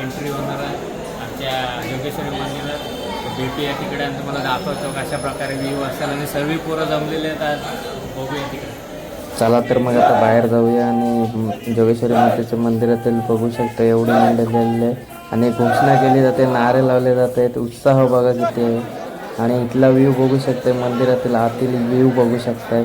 Entry होणार आहे. आमच्या योगेश्वरी मंदिरात. भेटूया तिकडे आणि तुम्हाला दाखवतो कशा प्रकारे व्ह्यू असेल. आणि सर्व पोरं जमलेले आहेत आज. बघूया तिकडे. चला तर मग आता बाहेर जाऊया आणि जोगेश्वरी मातेच्या मंदिरातील बघू शकता एवढी मंडळ झालेली आणि घोषणा केली जाते नारे लावले जातात उत्साह बघा किती आहे. आणि इथला व्ह्यू बघू शकते मंदिरातील आतील व्ह्यू बघू शकताय.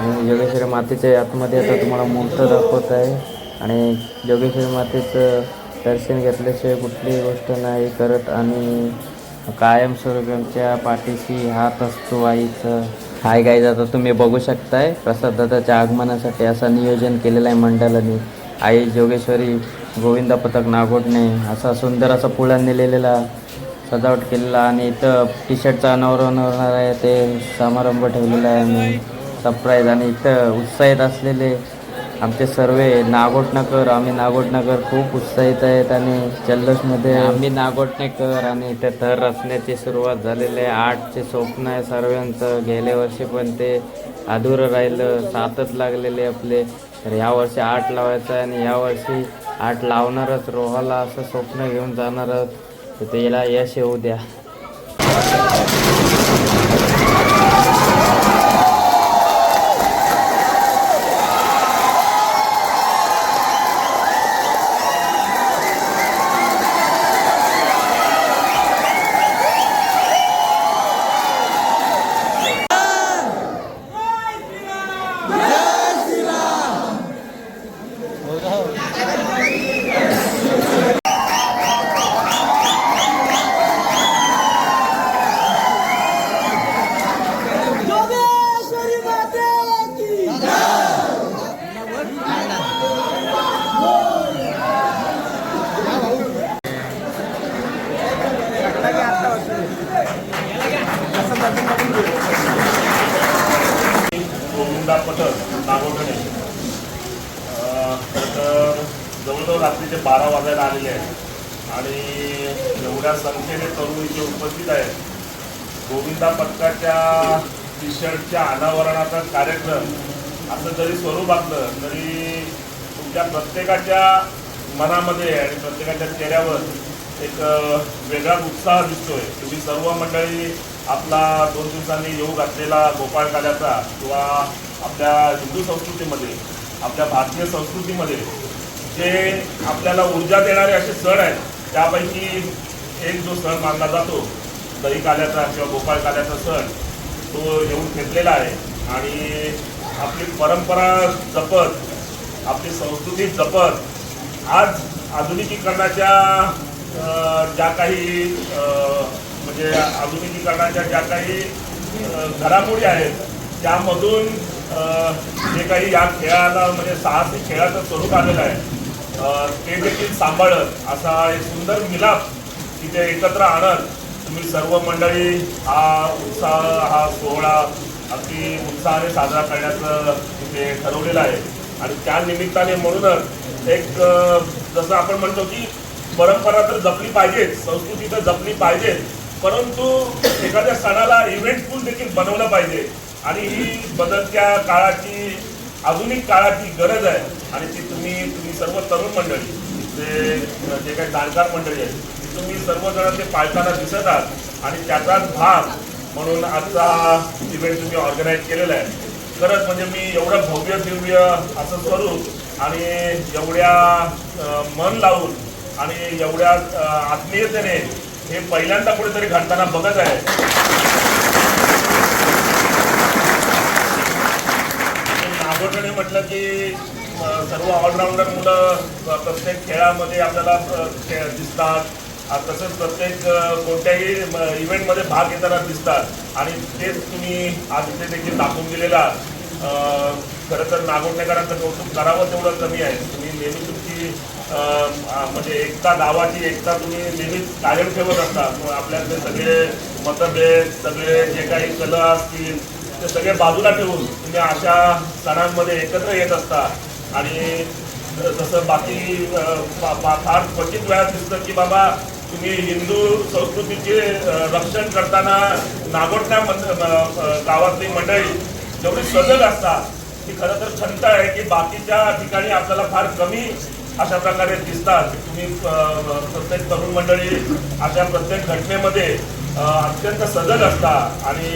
आणि जोगेश्वरी मातेच्या आतमध्ये आता तुम्हाला मूर्त दाखवत आहे. आणि जोगेश्वरी मातेचं दर्शन घेतल्याशिवाय कुठलीही गोष्ट नाही करत आणि कायमस्वरूपी आमच्या पाठीशी हात असतो आईचं. हाय गाईज आता तुम्ही बघू शकताय प्रसादाच्या आगमनासाठी असं नियोजन केलेलं आहे मंडळाने. आई जोगेश्वरी गोविंदा पथक नागोटणे असा सुंदर असा पुळा नेलेला सजावट केलेला आणि इथं टी शर्टचा अनावरण होणार आहे ते समारंभ ठेवलेला आहे आम्ही. सरप्राईज आणि इथं उत्साहित असलेले आमचे सर्व नागोटनकर आम्ही नागोटनकर खूप उत्साहित आहेत आणि जल्लोषमध्ये आम्ही नागोटनेकर आणि इथे थर रचण्याची सुरुवात झालेली आहे. आर्टचे स्वप्न आहे सर्वांचं. गेल्या वर्षी पण ते अधुरं राहिलं सातच लागलेले आपले. तर यावर्षी आठ लावायचं आहे आणि यावर्षी आठ लावणारच. रोहाला असं स्वप्न घेऊन जाणार आहोत. तर त्याला यश येऊ द्या योगेश्वरी माते की गोविंदा पथक नागोठणे. तर जवळजवळ रात्रीचे बारा वाजायला आलेले आहेत. आणि एवढ्या संख्येने तरुण इथे उपस्थित आहेत. गोविंदा पथकाच्या टी शर्टच्या अनावरणाचा कार्यक्रम असं जरी स्वरूप असलं तरी तुमच्या प्रत्येकाच्या मनामध्ये आणि प्रत्येकाच्या चेहऱ्यावर एक वेगळा उत्साह दिसतोय. तुम्ही सर्व मंडळी आपला दोन दिवसांनी येऊ घातलेला गोपाळ काल्याचा किंवा आपल्या हिंदू संस्कृतीमध्ये आपल्या भारतीय संस्कृतीमध्ये जे आपल्याला ऊर्जा देणारे असे सण आहेत त्यापैकी एक जो सण मानला जातो दही काल्याचा किंवा गोपाळ काल्याचा सण तो येऊन घेतलेला आहे. आणि आपली परंपरा जपत आपली संस्कृती जपत आज आधुनिकीकरणाच्या ज्या काही म्हणजे आधुनिकीकरणाच्या ज्या काही घडामोडी आहेत त्यामधून जे काही या खेळाला म्हणजे साहसी खेळाचं स्वरूप आलेलं आहे ते देखील सांभाळत असा एक सुंदर मिलाप तिथे एकत्र आणत तुम्ही सर्व मंडळी हा उत्साह हा सोहळा अगदी उत्साहाने साजरा करण्याचं तिथे ठरवलेलं आहे. आणि त्या निमित्ताने म्हणूनच एक जसं आपण म्हणतो की परंपरा तर जपली पाहिजे संस्कृती तर जपली पाहिजे परंतु एखाद्या सणाला इव्हेंटफुल देखील बनवलं पाहिजे. आणि ही बदलत्या काळाची आधुनिक काळाची गरज आहे. आणि ती तुम्ही तुम्ही सर्व तरुण मंडळी जे जे काही जाणकार मंडळी आहेत ती तुम्ही सर्वजण ते पाळताना दिसत आहात. आणि त्याचाच भाग म्हणून आजचा इव्हेंट तुम्ही ऑर्गनाईज केलेला आहे. खरंच म्हणजे मी एवढं भव्य दिव्य असं स्वरूप आणि एवढ्या मन लावून आणि एवढ्या आत्मीयतेने हे पहिल्यांदा कुठेतरी घडताना बघत आहे. नागोठणे म्हटलं की सर्व ऑलराऊंडर मुलं प्रत्येक खेळामध्ये आपल्याला दिसतात. तसंच प्रत्येक कोणत्याही इव्हेंटमध्ये भाग घेताना दिसतात. आणि तेच तुम्ही आज इथे देखील दाखवून दिलेला. खरं तर नागोठणेकरांचं कौतुक करावं तेवढं कमी आहे. तुम्ही नेहमी तुमची म्हणजे एकता गावाची एकता तुम्ही नेहमी कायम ठेवत असता मग आपल्यातले सगळे मतभेद सगळे जे काही कला असतील ते सगळे बाजूला ठेवून तुम्ही अशा सणांमध्ये एकत्र येत असता. आणि जसं बाकी फार क्वचित वेळात दिसतं की बाबा तुम्ही हिंदू संस्कृतीचे रक्षण करताना नागोठण्या मंद- गावातली मंडळी जेवढी सजग असतात ती खरं तर खंत आहे की बाकीच्या ठिकाणी आपल्याला फार कमी अशा प्रकारे दिसतात. तुम्ही प्रत्येक तरुण मंडळी अशा प्रत्येक घटनेमध्ये अत्यंत सजग असता आणि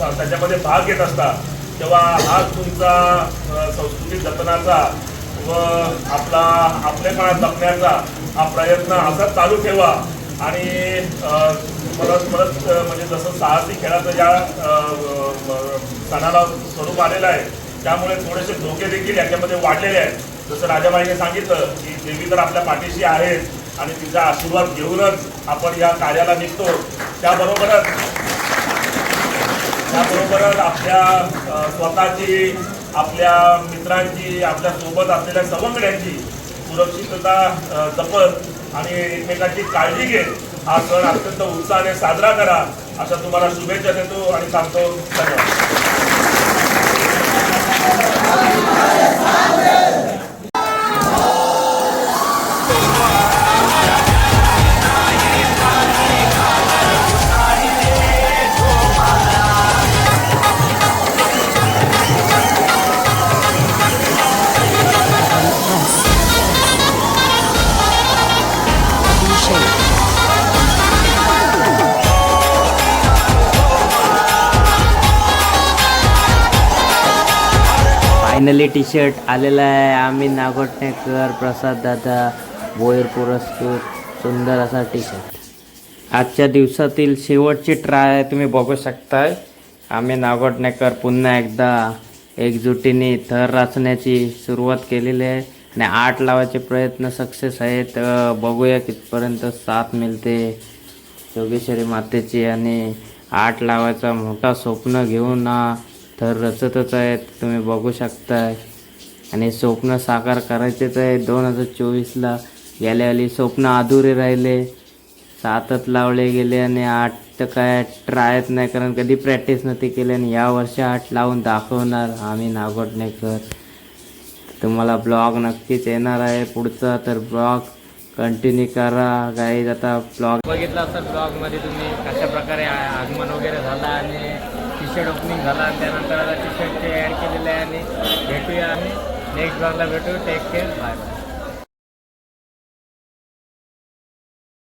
त्याच्यामध्ये भाग घेत असता तेव्हा हा तुमचा संस्कृती जतनाचा व आपला आपलेपणा जपण्याचा हा प्रयत्न असाच चालू ठेवा. आणि परत परत म्हणजे जसं साहसी खेळाचं या सणाला स्वरूप आलेलं आहे त्यामुळे थोडेसे धोके देखील याच्यामध्ये वाढलेले आहेत. जसं राजाबाईने सांगितलं की देवी तर आपल्या पाठीशी आहेत आणि तिचा आशीर्वाद घेऊनच आपण या कार्याला निघतो. त्याबरोबरच त्याबरोबरच आपल्या स्वतःची आपल्या मित्रांची आपल्यासोबत असलेल्या सवंगड्यांची सुरक्षितता जपत आणि एकमेकांची काळजी घेत हा सण अत्यंत उत्साहाने साजरा करा. अशा तुम्हाला शुभेच्छा देतो आणि सांगतो धन्यवाद. Glória फायनली टी शर्ट आलेला आहे. आम्ही नागोटणेकर प्रसाद दादा बोयर पुरस्कृत सुंदर असा टी शर्ट आजच्या दिवसातील शेवटची ट्राय तुम्ही बघू शकताय. आम्ही नागोटणेकर पुन्हा एकदा एकजुटीने थर रचण्याची सुरुवात केलेली आहे. आणि आठ लावायचे प्रयत्न सक्सेस आहेत. बघूया कितपर्यंत साथ मिळते योगेश्वरी मातेची. आणि आठ लावायचा मोठा स्वप्न घेऊन तर रचतच आहेत तुम्ही बघू शकताय. आणि स्वप्न साकार करायचेच आहे. दोन हजार चोवीसला गेल्यावेळी स्वप्न अधुरे राहिले. सातच लावले गेले आणि आठ तर काय ट्रायच नाही कारण कधी प्रॅक्टिस नव्हती केली आणि या वर्षी आठ लावून दाखवणार आम्ही नागोटणेकर. तुम्हाला ब्लॉग नक्कीच येणार आहे. पुढचा तर ब्लॉग कंटिन्यू करा. गाईज आता ब्लॉग बघितला असेल ब्लॉगमध्ये तुम्ही कशा प्रकारे आगमन वगैरे झाला आणि टी शर्ट ओपनिंग झाला. आणि त्यानंतर आता टी शर्ट ते ॲड केलेले आहे आणि भेटूया आणि नेक्स्ट ब्लॉगला भेटू. Take care bye bye